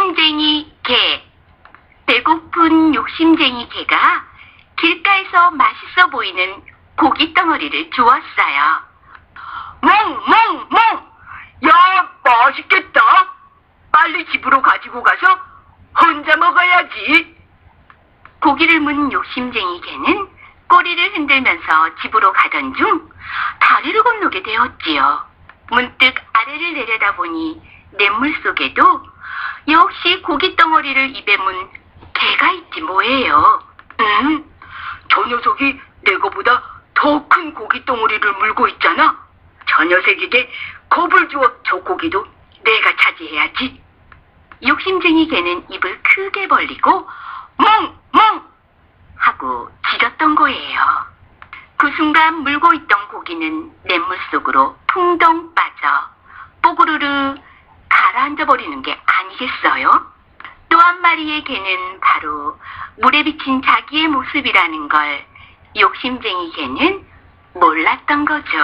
욕심쟁이 개. 배고픈 욕심쟁이 개가 길가에서 맛있어 보이는 고기 덩어리를 주웠어요. 멍멍멍! 야, 맛있겠다. 빨리 집으로 가지고 가서 혼자 먹어야지. 고기를 문 욕심쟁이 개는 꼬리를 흔들면서 집으로 가던 중 다리를 건너게 되었지요. 문득 아래를 내려다보니 냇물 속에도 역시 고기 덩어리를 입에 문 개가 있지 뭐예요. 음, 저 녀석이 내 거보다 더 큰 고기 덩어리를 물고 있잖아. 저 녀석에게 겁을 주어 저 고기도 내가 차지해야지. 욕심쟁이 개는 입을 크게 벌리고 멍 멍 하고 짖었던 거예요. 그 순간 물고 있던 고기는 냇물 속으로 풍덩 빠져 뽀구르르 가라앉아 버리는 게 아니겠어요? 또 한 마리의 개는 바로 물에 비친 자기의 모습이라는 걸 욕심쟁이 개는 몰랐던 거죠.